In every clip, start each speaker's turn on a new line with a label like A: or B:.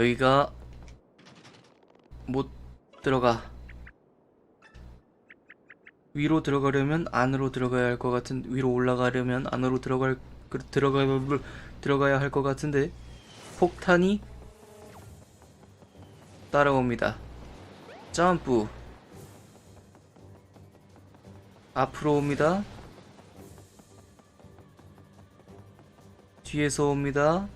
A: 여기가 못 들어가. 위로 들어가려면 안으로 들어가야 할 것 같은 위로 올라가려면 안으로 들어갈 그- 들어가 들어가야 할 것 같은데 폭탄이 따라옵니다. 점프 앞으로 옵니다. 뒤에서 옵니다.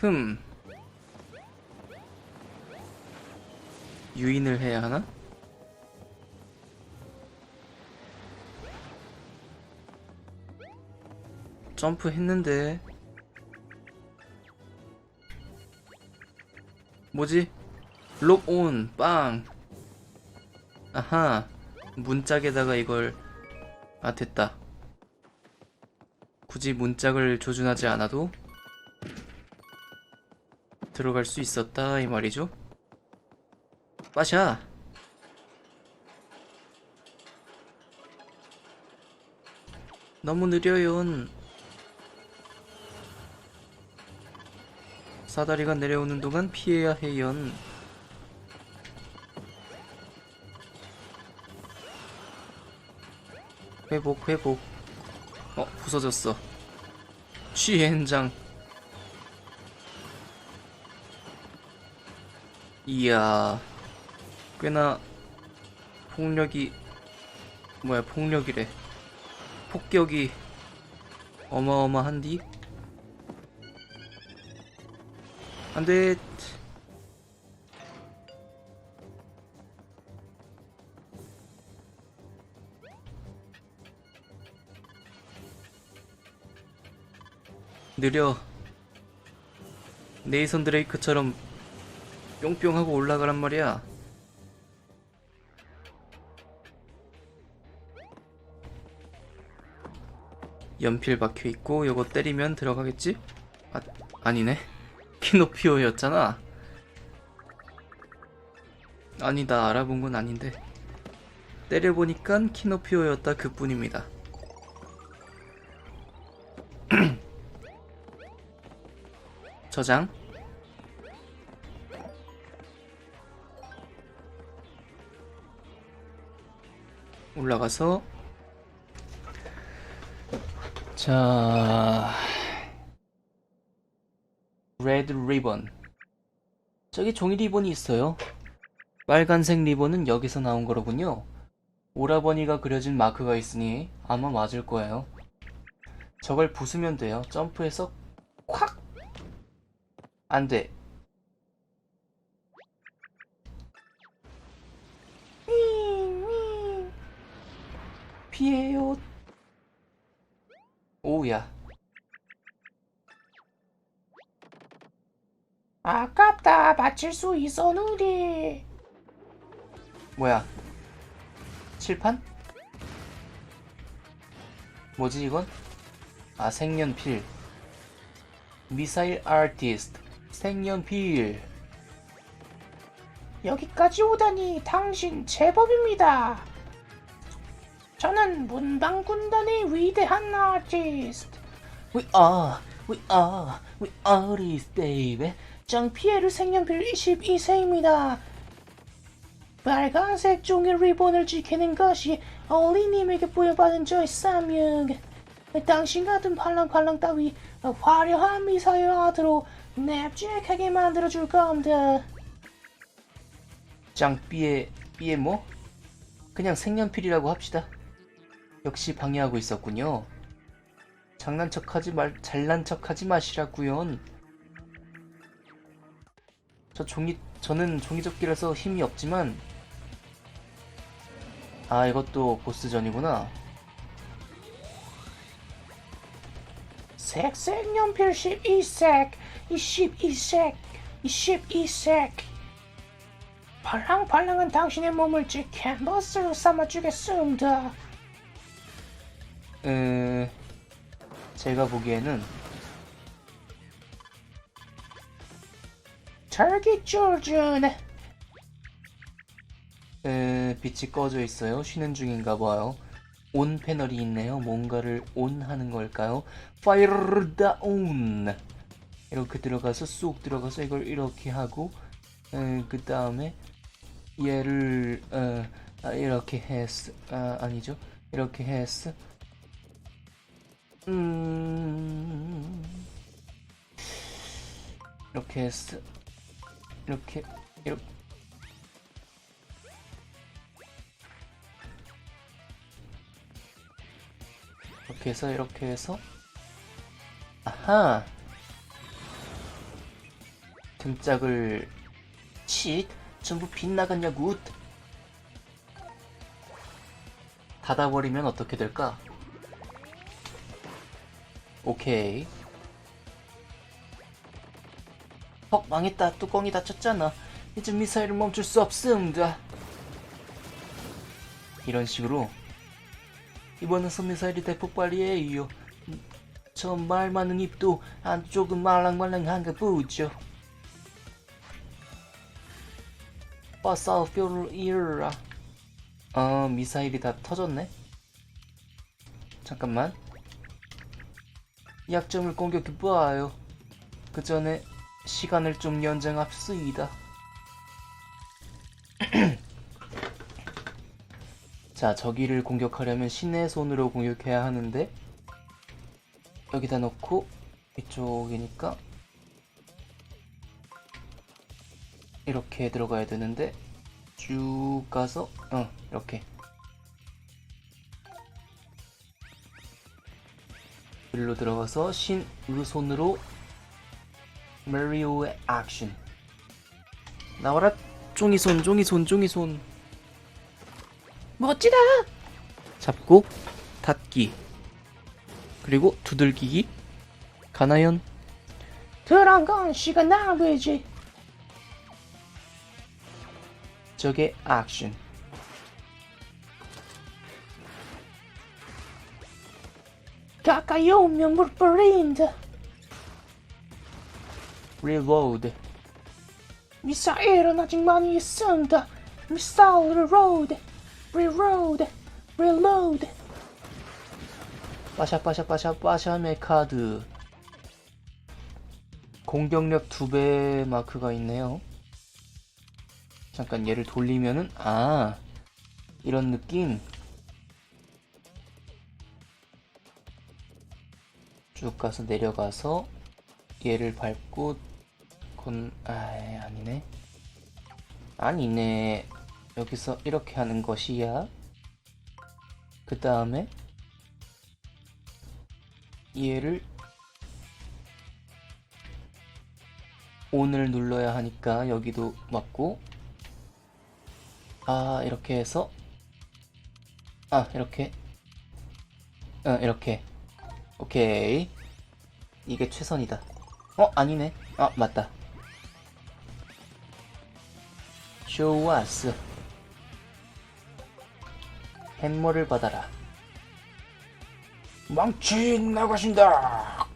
A: 흠. 유인을 해야 하나? 점프 했는데 뭐지? 록온 빵 아하 문짝에다가 이걸 아 됐다 굳이 문짝을 조준하지 않아도 들어갈 수 있었다 이 말이죠. 빠샤! 너무 느려요 사다리가 내려오는 동안 피해야 해요 회복 회복. 어 부서졌어. 취현장 이야 꽤나 폭력이 뭐야 폭력이래. 폭격이 어마어마한디? 안돼. 느려. 네이선 드레이크처럼 뿅뿅 하고 올라가란 말이야 연필 박혀 있고 요거 때리면 들어가겠지? 아, 아니네. 키노피오였잖아. 아니다, 알아본 건 아닌데. 때려보니까 키노피오였다 그뿐입니다. 저장. 올라가서 자, 레드 리본. 저기 종이 리본이 있어요. 빨간색 리본은 여기서 나온 거로군요. 오라버니가 그려진 마크가 있으니 아마 맞을 거예요. 저걸 부수면 돼요. 점프해서 콱! 안 돼.
B: 맞힐 수 있었는데.
A: 뭐야? 칠판? 뭐지 이건? 아 색연필 미사일 아티스트 색연필
B: 여기까지 오다니 당신 제법입니다. 저는 문방군단의 위대한 아티스트.
A: We are, we are, we artists baby
B: 장피에르 색연필 22세입니다. 빨간색 종이 리본을 지키는 것이 어린님에게 부여받은 저의 사명. 당신 같은 팔랑팔랑 따위 화려한 미사일 아트로 냅작하게 만들어줄 겁니다.
A: 짱 삐에 삐에 뭐? 그냥 색연필이라고 합시다 역시 방해하고 있었군요 장난 척하지 말 잘난 척하지 마시라구요 저 종이 저는 종이접기라서 힘이 없지만 아 이것도 보스전이구나
B: 색색 연필 12색, 이 12색, 이 12색. 팔랑팔랑한 당신의 몸을 제 캔버스로 삼아주겠습니다.
A: 에... 제가 보기에는
B: 절기줄준
A: 에... 빛이 꺼져 있어요 쉬는 중인가 봐요 온 패널이 있네요. 뭔가를 온 하는 걸까요? Fire down. 이렇게 들어가서 쏙 들어가서 이걸 이렇게 하고 그 다음에 얘를 어, 아, 이렇게 했어. 아, 아니죠. 이렇게 했어. 음. 이렇게 했어. 이렇게 이렇게. 이렇게 해서 이렇게 해서. 아하! 등짝을 칫 전부 빗나갔냐굿 닫아버리면 어떻게 될까? 오케이 헉 망했다 뚜껑이 닫혔잖아 이제 미사일을 멈출 수 없습니다 이런 식으로 이번엔 선미사일이 대폭 발이에요. 저말 많은 입도 한쪽은 말랑말랑한가 보죠. 버싸 뼈를 잃어라. 아 미사일이 다 터졌네. 잠깐만. 약점을 공격해 봐요. 그 전에 시간을 좀 연장합시다. 자, 저기를 공격하려면 신의 손으로 공격해야 하는데 여기다 넣고 이쪽이니까 이렇게 들어가야 되는데 쭉 가서 어 이렇게 일로 들어가서 신의 손으로 메리오의 액션 나와라. 종이손 종이손 종이손.
B: 멋지다.
A: 잡고 닫기. 그리고 두들기기. 가나연.
B: 그런 건 시간 낭비지.
A: 적의 액션
B: 가까이 오면 물 뿌린다.
A: Reload
B: 미사일은 아직 많이 있습니다. 미사일 로드, 리로드, 리로드.
A: 빠샤 빠샤 빠샤 빠샤 메 카드 공격력 두배 마크가 있네요 잠깐 얘를 돌리면은 아 이런 느낌 쭉 가서 내려가서 얘를 밟고 건 아, 아니네. 아니네. 여기서 이렇게 하는 것이야. 그 다음에 얘를 ON을 눌러야 하니까 여기도 맞고 아 이렇게 해서 아 이렇게. 어 이렇게. 오케이. 이게 최선이다. 어 아니네. 아 맞다 좋았어 햄머를 받아라 망치 나가신다.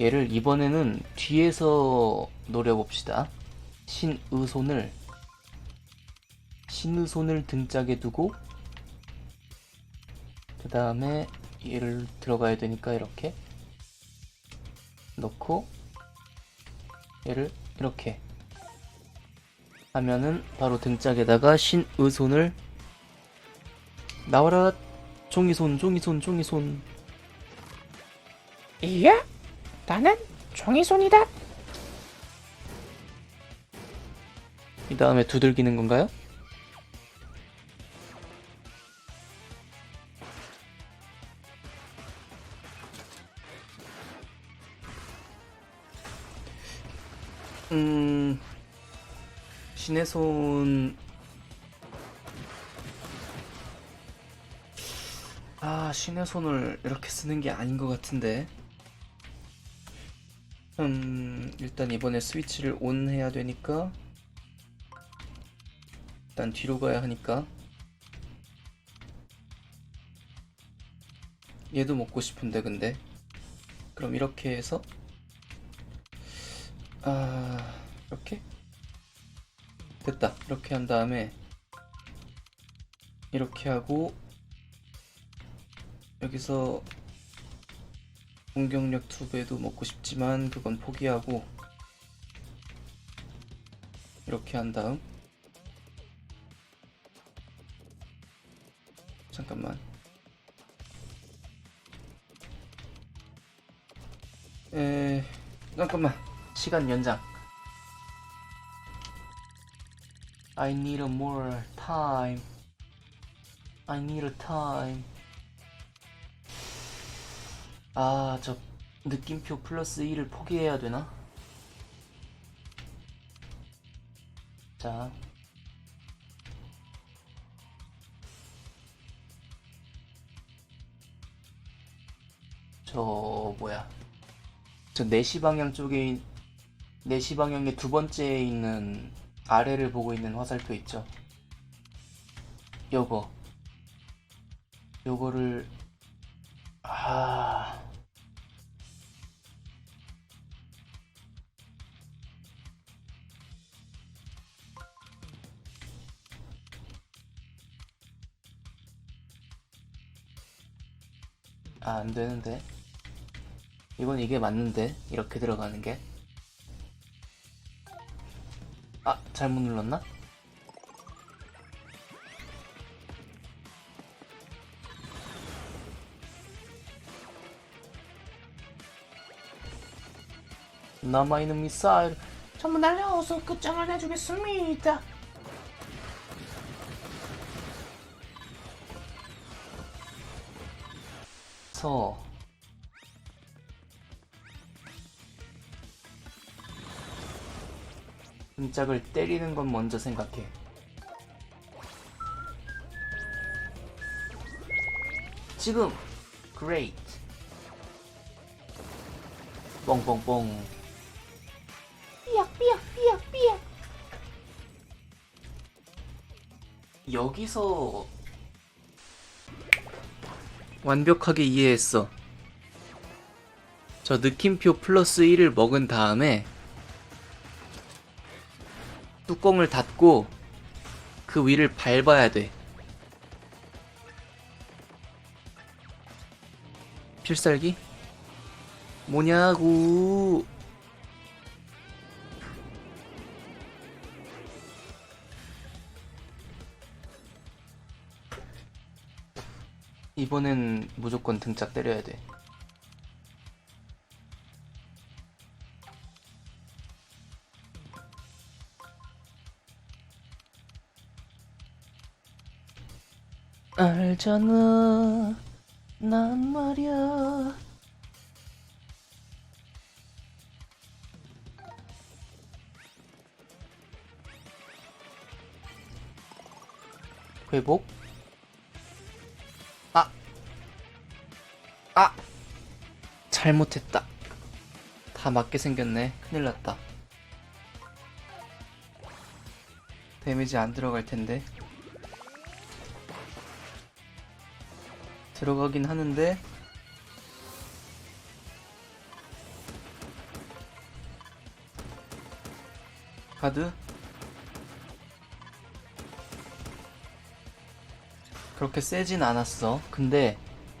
A: 얘를 이번에는 뒤에서 노려봅시다. 신의손을 신의손을 등짝에 두고 그 다음에 얘를 들어가야 되니까 이렇게 넣고 얘를 이렇게 하면은 바로 등짝에다가 신의 손을 나와라 종이손 종이손 종이손
B: 이야, 나는 종이손이다.
A: 이 다음에 두들기는 건가요? 음 신의 손 아, 신의 손을 이렇게 쓰는 게 아닌 것 같은데. 음, 일단 이번에 스위치를 온 해야 되니까. 일단 뒤로 가야 하니까. 얘도 먹고 싶은데, 근데. 그럼 이렇게 해서. 아, 이렇게? 됐다. 이렇게 한 다음에 이렇게 하고 여기서 공격력 투배도 먹고 싶지만 그건 포기하고 이렇게 한 다음 잠깐만 에 잠깐만 시간 연장. I need more time. I need time. 아 저 느낌표 플러스 1을 포기해야 되나? 자. 저 뭐야? 저 4시 방향 쪽에 있- 4시 방향의 두 번째에 있는 아래를 보고 있는 화살표 있죠 요거 요거를 아 아, 안 되는데. 이건 이게 맞는데. 이렇게 들어가는 게. 잘못 눌렀나? 남아있는 미사일.
B: 전부 날려서 끝장을 내주겠습니다.
A: 서. 등짝을 때리는 건 먼저 생각해. 지금 great. 뻥뻥뻥.
B: 삐약 삐약 삐약 삐약.
A: 여기서 완벽하게 이해했어. 저 느낌표 플러스 1을 먹은 다음에 뚜껑을 닫고 그 위를 밟아야 돼. 필살기? 뭐냐고. 이번엔 무조건 등짝 때려야 돼. 알잖아, 난 말야. 회복? 아! 아! 잘못했다. 다 맞게 생겼네. 큰일 났다. 데미지 안 들어갈 텐데. 들어가긴 하는데. 카드? 그렇게 세진 않았어. 근데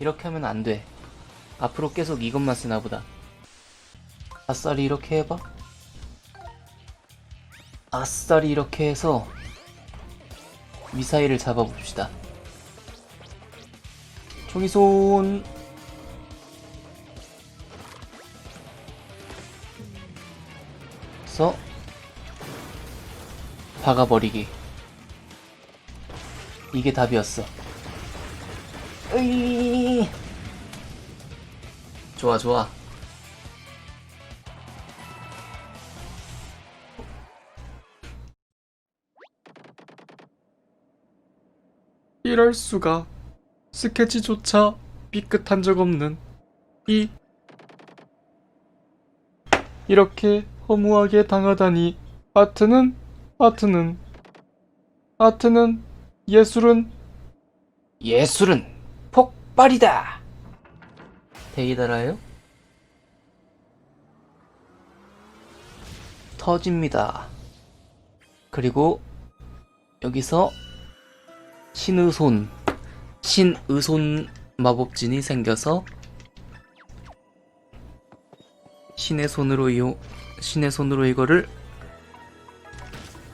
A: 이렇게 하면 안 돼. 앞으로 계속 이것만 쓰나 보다. 아싸리 이렇게 해봐. 아싸리 이렇게 해서 미사일을 잡아봅시다. 총이 손. 서 박아버리기. 이게 답이었어. 으이. 좋아, 좋아. 이럴 수가. 스케치조차 삐끗한 적 없는 이 이렇게 허무하게 당하다니 아트는 아트는 아트는 예술은 예술은 폭발이다. 데이달아요? 터집니다. 그리고 여기서 신의 손 신의손 마법진이 생겨서 신의 손으로 이용 신의 손으로 이거를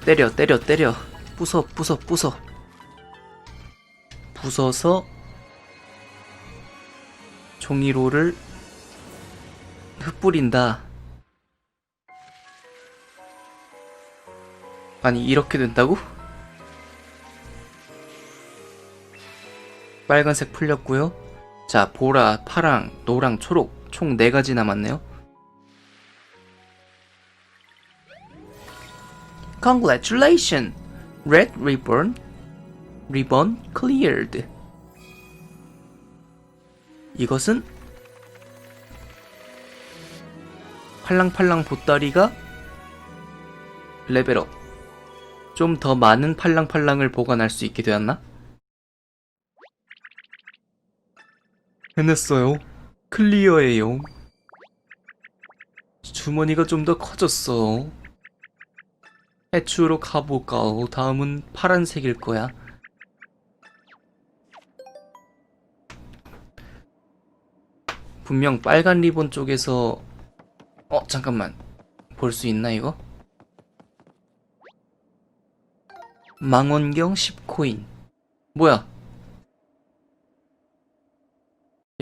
A: 때려 때려 때려 부숴 부숴 부숴 부숴서 종이로를 흩뿌린다. 아니 이렇게 된다고? 빨간색 풀렸고요. 자 보라, 파랑, 노랑, 초록 총 4가지 남았네요. Congratulations! Red ribbon, ribbon cleared. 이것은 팔랑팔랑 보따리가 레벨업. 좀 더 많은 팔랑팔랑을 보관할 수 있게 되었나? 해냈어요. 클리어예요. 주머니가 좀 더 커졌어. 해추로 가볼까? 다음은 파란색일 거야. 분명 빨간 리본 쪽에서 어 잠깐만 볼 수 있나 이거? 망원경 10코인 뭐야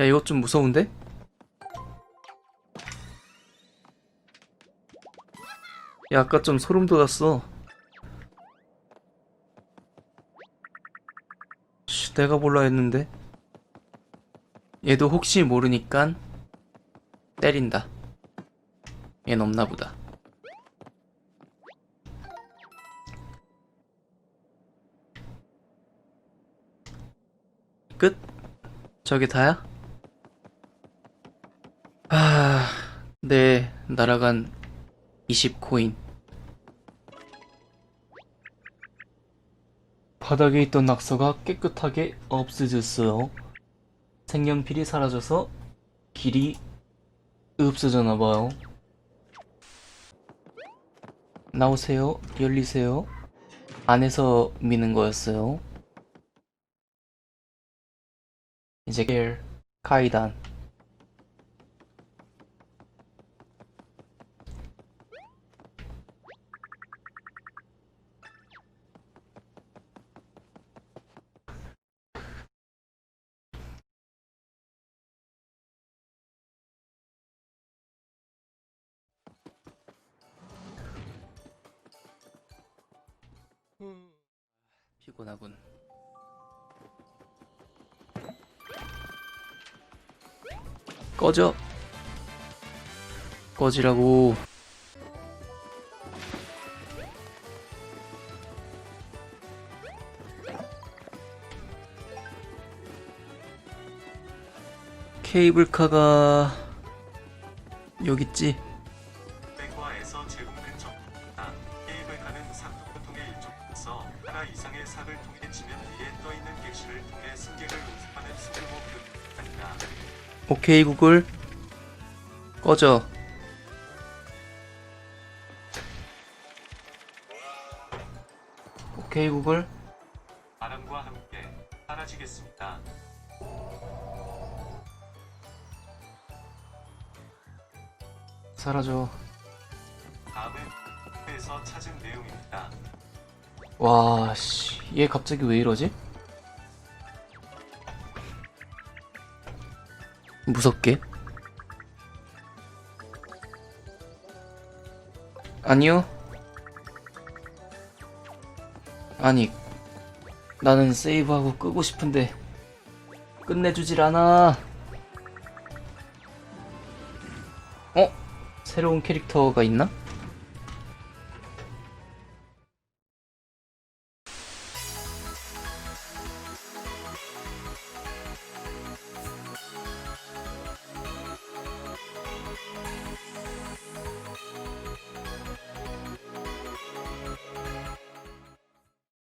A: 야 이거 좀 무서운데? 야 아까 좀 소름 돋았어 씨, 내가 몰라 했는데 얘도 혹시 모르니깐 때린다 얜 없나 보다 끝? 저게 다야? 네, 날아간 20코인. 바닥에 있던 낙서가 깨끗하게 없어졌어요. 색연필이 사라져서 길이 없어졌나 봐요. 나오세요. 열리세요. 안에서 미는 거였어요. 이제 길 가이단 피곤하군. 꺼져. 꺼지라고. 케이블카가 여기 있지. 오케이 구글 꺼져 오케이 구글
C: 바람과 함께 사라지겠습니다.
A: 사라져
C: 다음은 에서 찾은 내용입니다.
A: 와 씨 얘 갑자기 왜 이러지? 무섭게 아니요 아니 나는 세이브하고 끄고 싶은데 끝내주질 않아 어? 새로운 캐릭터가 있나?